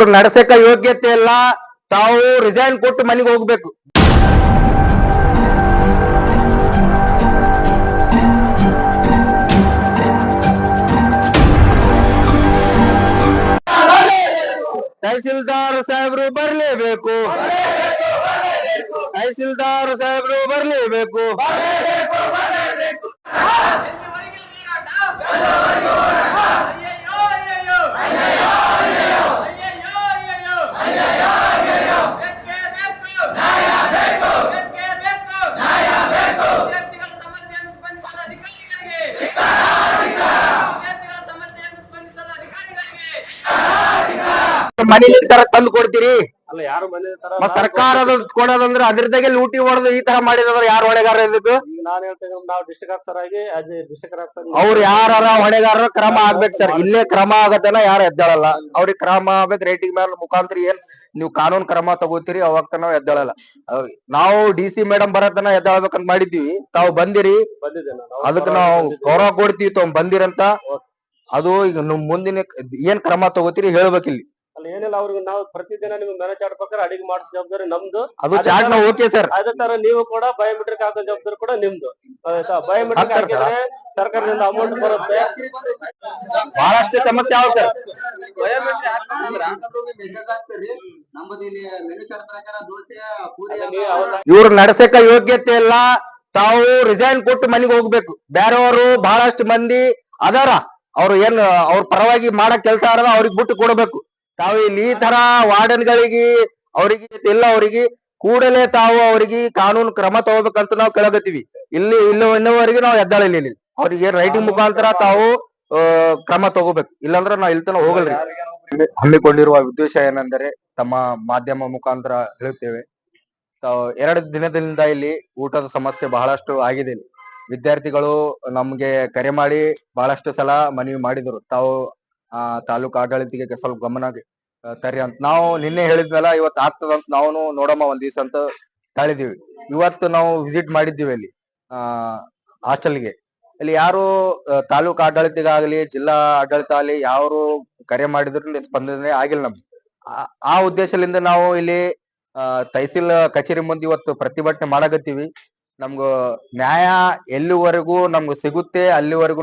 ಇವ್ರು ನಡ್ಸಕ ಯೋಗ್ಯತೆ ಇಲ್ಲ. ತಾವು ರಿಸೈನ್ ಕೊಟ್ಟು ಮನೆಗೆ ಹೋಗ್ಬೇಕು. ತಹಸೀಲ್ದಾರ್ ಸಾಹೇಬ್ರು ಬರ್ಲೇಬೇಕು. ತಹಸೀಲ್ದಾರ್ ಸಾಹೇಬ್ರು ಬರ್ಲೇಬೇಕು ಎಲ್ಲಿವರೆಗೆ ಹೋರಾಟ? ಅಯ್ಯಯ್ಯೋ, ಅಯ್ಯಯ್ಯೋ. ಅಯ್ಯಯ್ಯೋ, ಅಯ್ಯಯ್ಯೋ. ಬೇಕೇ ಬೇಕು. ಬೇಕೇ ಬೇಕು. ವಿದ್ಯಾರ್ಥಿಗಳ ಸಮಸ್ಯೆಯನ್ನು ಸ್ಪಂದಿಸದ ಅಧಿಕಾರಿಗಳಿಗೆ ವಿದ್ಯಾರ್ಥಿಗಳ ಸಮಸ್ಯೆಯನ್ನು ಸ್ಪಂದಿಸದ ಅಧಿಕಾರಿಗಳಿಗೆ ಮನೆ ತರ ತಂದು ಕೊಡ್ತೀರಿ? ಅಲ್ಲ ಯಾರು ಮನೆ ತರ ಮತ್ ಸರ್ಕಾರದ ಕೊಡೋದಂದ್ರೆ ಅದ್ರದಾಗೆ ಲೂಟಿ ಹೊಡೆದು ಈ ತರ ಮಾಡಿದ್ರೆ ಯಾರು ಹೊಣೆಗಾರ ಇದಕ್ಕೆ? ನಾನು ಹೇಳ್ತೇನೆ ನಾವು ಡಿಸ್ಟ್ರಿಕ್ಟ್ ಆಫೀಸರ್ ಆಗಿ ಆಸ್ ಎ ಡಿಸ್ಟ್ರಿಕ್ಟ್ ಆಫೀಸರ್ ಅವ್ರು ಯಾರ ಹೊಣೆಗಾರರ ಕ್ರಮ ಆಗ್ಬೇಕು ಸರ್ ಇಲ್ಲೇ ಕ್ರಮ ಆಗತ್ತನ ಯಾರು ಎದ್ದಾಳಲ್ಲ. ಅವ್ರಿಗೆ ಕ್ರಮ ಆಗ್ಬೇಕು ರೇಟಿಂಗ್ ಮೇಲೆ ಮುಖಾಂತರ ಏನ್ ನೀವು ಕಾನೂನು ಕ್ರಮ ತಗೋತೀರಿ ಅವಾಗ ನಾವು ಎದ್ದಾಳಲ್ಲ. ನಾವು ಡಿ ಸಿ ಮೇಡಮ್ ಬರತನ ಎದ್ದಾಳ್ಬೇಕಂತ ಮಾಡಿದ್ವಿ ತಾವು ಬಂದಿರಿ. ಅದಕ್ಕೆ ನಾವು ಗೌರವ ಕೊಡ್ತೀವಿ ತಾವ್ ಬಂದಿರಂತ ಅದು ಈಗ ನಿಮ್ ಮುಂದಿನ ಏನ್ ಕ್ರಮ ತಗೋತೀರಿ ಹೇಳ್ಬೇಕಿಲ್ಲಿ. ಅಲ್ಲಿ ಏನಿಲ್ಲ ಅವ್ರಿಗೆ ನಾವು ಪ್ರತಿದಿನ ನಿಮ್ಗೆ ಮ್ಯಾನೇಜ್ ಆಡ್ಬೇಕಾದ್ರೆ ಅಡಿಗೆ ಮಾಡಿಸೋ ಜವಾಬ್ದಾರಿ ನಮ್ದು. ಅದು ಚಾಟ್ ನಾವು ಓಕೆ ಸರ್ ಅದೇ ತರ ನೀವು ಕೂಡ ಬಯೋಮೆಟ್ರಿಕ್ ಹಾಕೋ ಜವಾಬ್ದಾರಿ ಕೂಡ ನಿಮ್ದು. ಆಯ್ತಾ? ಬಯೋಮೆಟ್ರಿಕ್ ಹಾಕ್ತಾರೆ ಸರ್. ಹಾಕಿದ್ರೆ ಸರ್ಕಾರದಿಂದ ಅಮೌಂಟ್ ಬರುತ್ತೆ. ಬಹಳಷ್ಟು ಸಮಸ್ಯೆ ಆಗ ಸರ್ ಇವ್ರು ನಡ್ಸಕ ಯೋಗ್ಯತೆ ಇಲ್ಲ. ತಾವು ರಿಸೈನ್ ಕೊಟ್ಟು ಮನೆಗೆ ಹೋಗ್ಬೇಕು. ಬೇರೆಯವರು ಬಹಳಷ್ಟು ಮಂದಿ ಅದಾರ. ಅವ್ರು ಏನ್ ಅವ್ರ ಪರವಾಗಿ ಮಾಡಕ್ ಕೆಲಸ ಅದ ಅವ್ರಿಗೆ ಬಿಟ್ಟು ಕೊಡ್ಬೇಕು. ತಾವು ಇಲ್ಲಿ ಈ ತರ ವಾರ್ಡನ್ಗಳಿಗೆ ಅವ್ರಿಗೆ ಇಲ್ಲ ಅವ್ರಿಗೆ ಕೂಡಲೇ ತಾವು ಅವ್ರಿಗೆ ಕಾನೂನು ಕ್ರಮ ತಗೋಬೇಕಂತ ನಾವು ಕೇಳಕತ್ತೀವಿ ಇಲ್ಲಿ ಇಲ್ಲ ಇನ್ನವರೆಗೆ ನಾವು ಎದ್ದಾಳಿಲ್ಲ ಅವ್ರಿಗೆ ರೈಟಿಂಗ್ ಮುಖಾಂತರ ತಾವು ಕ್ರಮ ತಗೋಬೇಕು. ಇಲ್ಲಾಂದ್ರೆ ನಾವು ಇಲ್ಲಿ ಹೋಗಲ್ರಿ. ಹಮ್ಮಿಕೊಂಡಿರುವ ಉದ್ದೇಶ ಏನೆಂದರೆ ತಮ್ಮ ಮಾಧ್ಯಮ ಮುಖಾಂತರ ಹೇಳುತ್ತೇವೆ. ತಾವು ಎರಡು ದಿನದಿಂದ ಇಲ್ಲಿ ಊಟದ ಸಮಸ್ಯೆ ಬಹಳಷ್ಟು ಆಗಿದೆ ವಿದ್ಯಾರ್ಥಿಗಳು ನಮ್ಗೆ ಕರೆ ಮಾಡಿ ಬಹಳಷ್ಟು ಸಲ ಮನವಿ ಮಾಡಿದ್ರು. ತಾವು ಆ ತಾಲೂಕು ಆಡಳಿತಿಗೆ ಸ್ವಲ್ಪ ಗಮನ ತರಿ ಅಂತ. ನಾವು ನಿನ್ನೆ ಹೇಳಿದ್ವಲ್ಲ ಇವತ್ತು ಆಗ್ತದಂತ ನಾವು ನೋಡಮ್ಮ ಒಂದ್ ದಿವಸ ಅಂತ ತಾಳಿದೀವಿ. ಇವತ್ತು ನಾವು ವಿಸಿಟ್ ಮಾಡಿದ್ದೀವಿ ಅಲ್ಲಿ, ಆ ಹಾಸ್ಟೆಲ್ಗೆ ಅಲ್ಲಿ ಯಾರು ತಾಲೂಕ್ ಆಡಳಿತಿಗಾಗ್ಲಿ, ಜಿಲ್ಲಾ ಆಡಳಿತ ಆಗ್ಲಿ ಯಾರು ಕರೆ ಮಾಡಿದ್ರು ಸ್ಪಂದನೆ ಆಗಿಲ್ಲ ನಮ್ಗೆ. ಆ- ಉದ್ದೇಶದಿಂದ ನಾವು ಇಲ್ಲಿ ತಹಸೀಲ್ ಕಚೇರಿ ಮುಂದೆ ಇವತ್ತು ಪ್ರತಿಭಟನೆ ಮಾಡಕತ್ತೀವಿ. ನಮ್ಗ ನ್ಯಾಯ ಎಲ್ಲಿವರೆಗೂ ನಮ್ಗೆ ಸಿಗುತ್ತೆ, ಅಲ್ಲಿವರೆಗೂ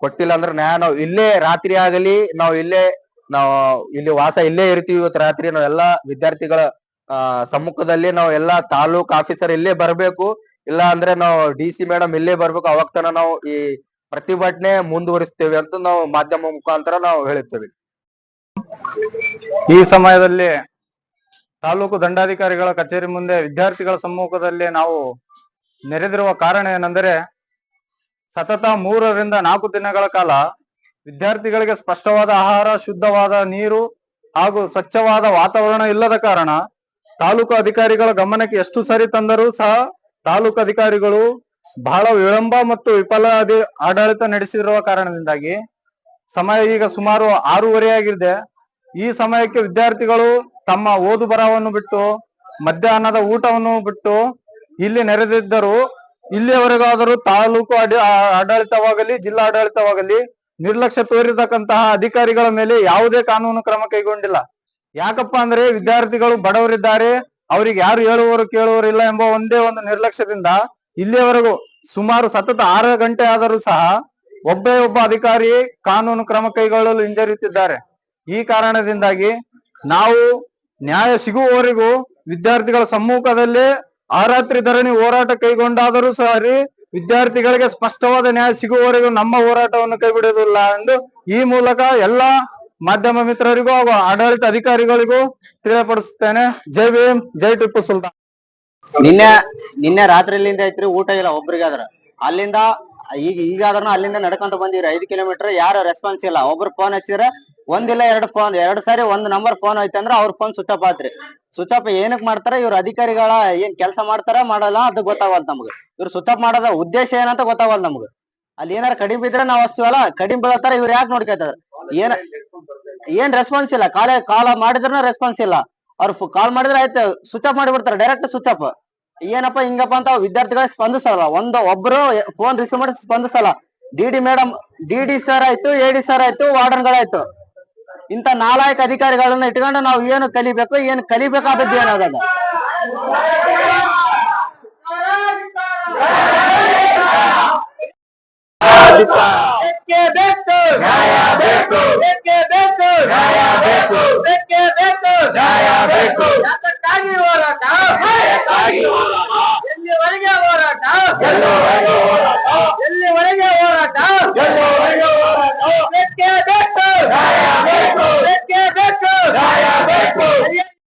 ಕೊಟ್ಟಿಲ್ಲ ಅಂದ್ರೆ ನ್ಯಾಯ ನಾವು ಇಲ್ಲೇ ರಾತ್ರಿ ಆಗಲಿ, ನಾವು ಇಲ್ಲೇ ನಾವು ಇಲ್ಲಿ ವಾಸ ಇಲ್ಲೇ ಇರ್ತೀವಿ ಇವತ್ತು ರಾತ್ರಿ ನಾವೆಲ್ಲಾ ವಿದ್ಯಾರ್ಥಿಗಳ, ಆ, ಸಮ್ಮುಖದಲ್ಲಿ ನಾವು ಎಲ್ಲಾ ತಾಲೂಕ್ ಆಫೀಸರ್ ಇಲ್ಲೇ ಬರಬೇಕು. ಇಲ್ಲ ಅಂದ್ರೆ ನಾವು ಡಿ ಸಿ ಮೇಡಮ್ ಇಲ್ಲೇ ಬರ್ಬೇಕು. ಅವಾಗ ತನ ನಾವು ಈ ಪ್ರತಿಭಟನೆ ಮುಂದುವರಿಸ್ತೇವೆ ಅಂತ ನಾವು ಮಾಧ್ಯಮ ಮುಖಾಂತರ ನಾವು ಹೇಳುತ್ತೇವೆ. ಈ ಸಮಯದಲ್ಲಿ ತಾಲೂಕು ದಂಡಾಧಿಕಾರಿಗಳ ಕಚೇರಿ ಮುಂದೆ ವಿದ್ಯಾರ್ಥಿಗಳ ಸಮ್ಮುಖದಲ್ಲಿ ನಾವು ನೆರೆದಿರುವ ಕಾರಣ ಏನೆಂದರೆ ಸತತ ಮೂರರಿಂದ ನಾಲ್ಕು ದಿನಗಳ ಕಾಲ ವಿದ್ಯಾರ್ಥಿಗಳಿಗೆ ಸ್ಪಷ್ಟವಾದ ಆಹಾರ, ಶುದ್ಧವಾದ ನೀರು ಹಾಗೂ ಸ್ವಚ್ಛವಾದ ವಾತಾವರಣ ಇಲ್ಲದ ಕಾರಣ ತಾಲೂಕು ಅಧಿಕಾರಿಗಳ ಗಮನಕ್ಕೆ ಎಷ್ಟು ಸರಿ ತಂದರೂ ಸಹ ತಾಲೂಕು ಅಧಿಕಾರಿಗಳು ಬಹಳ ವಿಳಂಬ ಮತ್ತು ವಿಫಲ ಆಡಳಿತ ನಡೆಸಿರುವ ಕಾರಣದಿಂದಾಗಿ ಸಮಯ ಈಗ ಸುಮಾರು ಆರೂವರೆ ಆಗಿದೆ. ಈ ಸಮಯಕ್ಕೆ ವಿದ್ಯಾರ್ಥಿಗಳು ತಮ್ಮ ಓದು ಬರಹವನ್ನು ಬಿಟ್ಟು, ಮಧ್ಯಾಹ್ನದ ಊಟವನ್ನು ಬಿಟ್ಟು ಇಲ್ಲಿ ನೆರೆದಿದ್ದರು ಇಲ್ಲಿಯವರೆಗಾದರೂ ತಾಲೂಕು ಆಡಳಿತವಾಗಲಿ, ಜಿಲ್ಲಾ ಆಡಳಿತವಾಗಲಿ ನಿರ್ಲಕ್ಷ್ಯ ತೋರಿರ್ತಕ್ಕಂತಹ ಅಧಿಕಾರಿಗಳ ಮೇಲೆ ಯಾವುದೇ ಕಾನೂನು ಕ್ರಮ ಕೈಗೊಂಡಿಲ್ಲ. ಯಾಕಪ್ಪ ಅಂದ್ರೆ ವಿದ್ಯಾರ್ಥಿಗಳು ಬಡವರಿದ್ದಾರೆ, ಅವ್ರಿಗೆ ಯಾರು ಹೇಳುವವರು ಕೇಳುವವರಿಲ್ಲ ಎಂಬ ಒಂದೇ ಒಂದು ನಿರ್ಲಕ್ಷ್ಯದಿಂದ ಇಲ್ಲಿಯವರೆಗೂ ಸುಮಾರು ಸತತ ಆರು ಗಂಟೆ ಆದರೂ ಸಹ ಒಬ್ಬೇ ಒಬ್ಬ ಅಧಿಕಾರಿ ಕಾನೂನು ಕ್ರಮ ಕೈಗೊಳ್ಳಲು ಹಿಂಜರಿಯುತ್ತಿದ್ದಾರೆ. ಈ ಕಾರಣದಿಂದಾಗಿ ನಾವು ನ್ಯಾಯ ಸಿಗುವವರೆಗೂ ವಿದ್ಯಾರ್ಥಿಗಳ ಸಮ್ಮುಖದಲ್ಲೇ ಆರಾತ್ರಿ ಧರಣಿ ಹೋರಾಟ ಕೈಗೊಂಡಾದರೂ ಸರಿ ವಿದ್ಯಾರ್ಥಿಗಳಿಗೆ ಸ್ಪಷ್ಟವಾದ ನ್ಯಾಯ ಸಿಗುವವರೆಗೂ ನಮ್ಮ ಹೋರಾಟವನ್ನು ಕೈಬಿಡುವುದಿಲ್ಲ ಎಂದು ಈ ಮೂಲಕ ಎಲ್ಲಾ ಮಾಧ್ಯಮ ಮಿತ್ರರಿಗೂ ಹಾಗೂ ಆಡಳಿತ ಅಧಿಕಾರಿಗಳಿಗೂ ತಿಳಿಯಪಡಿಸುತ್ತೇನೆ. ಜೈ ಭೀಮ್, ಜೈ ಟಿಪ್ಪು ಸುಲ್ತಾನ್. ನಿನ್ನೆ ನಿನ್ನೆ ರಾತ್ರಿಲಿಂದ ಐತ್ರಿ ಊಟ ಇಲ್ಲ ಒಬ್ರಿಗಾದ್ರ. ಅಲ್ಲಿಂದ ಈಗ ಈಗಾದ್ರೂ ಅಲ್ಲಿಂದ ನಡ್ಕೊಂತ ಬಂದಿವ್ರಿ ಐದು ಕಿಲೋಮೀಟರ್ ಯಾರು ರೆಸ್ಪಾನ್ಸ್ ಇಲ್ಲ. ಒಬ್ರು ಫೋನ್ ಹಚ್ಚಿದ್ರೆ ಒಂದಿಲ್ಲ, ಎರಡು ಫೋನ್ ಎರಡು ಸಾರಿ ಒಂದ್ ನಂಬರ್ ಫೋನ್ ಐತೆ ಅಂದ್ರೆ ಅವ್ರ ಫೋನ್ ಸ್ವಿಚ್ ಆಫ್ ಆತ್ರಿ. ಸ್ವಿಚ್ ಏನಕ್ ಮಾಡ್ತಾರ, ಇವ್ರ ಅಧಿಕಾರಿಗಳ ಏನ್ ಕೆಲಸ ಮಾಡ್ತಾರ, ಮಾಡಲ್ಲ, ಅದು ಗೊತ್ತಾಗಲ್ ನಮ್ಗ. ಇವ್ರ ಸ್ವಿಚ್ ಮಾಡೋದ ಉದ್ದೇಶ ಏನಂತ ಗೊತ್ತಾಗಲ್ ನಮ್ಗ. ಅಲ್ಲಿ ಏನಾರ ಕಡಿಮೆ ಬಿದ್ರೆ ನಾವ್ ಹಚ್ತೀವಲ್ಲ ಕಡಿಮೆ ಬೀಳತ್ತಾರ, ಇವ್ರ ಯಾಕೆ ನೋಡ್ಕೊತಾರ ಏನ, ಏನ್ ರೆಸ್ಪಾನ್ಸ್ ಇಲ್ಲ. ಕಾಲ ಕಾಲ್ ಮಾಡಿದ್ರೂ ರೆಸ್ಪಾನ್ಸ್ ಇಲ್ಲ. ಅವ್ರ ಕಾಲ್ ಮಾಡಿದ್ರೆ ಆಯ್ತು ಸ್ವಿಚ್ ಆಫ್ ಮಾಡಿಬಿಡ್ತಾರೆ ಡೈರೆಕ್ಟ್ ಸ್ವಿಚ್ ಆಫ್ ಏನಪ್ಪ ಹಿಂಗಪ್ಪ ಅಂತ ವಿದ್ಯಾರ್ಥಿಗಳ ಸ್ಪಂದಿಸಲ್ಲ. ಒಂದು ಒಬ್ರು ಫೋನ್ ರಿಸೀವ್ ಮಾಡಿ ಸ್ಪಂದಿಸಲ್ಲ. D D madam D D sir ಆಯ್ತು ಎ ಡಿ ಸರ್ ಆಯ್ತು ವಾರ್ಡನ್ಗಳಾಯ್ತು. ಇಂತ ನಾಲಾಯಕ ಅಧಿಕಾರಿಗಳನ್ನ ಇಟ್ಕೊಂಡು ನಾವು ಏನು ಕಲಿಬೇಕು ಏನು ಕಲಿಬೇಕಾದದ್ದು ಏನದ ಬೇಕೇ.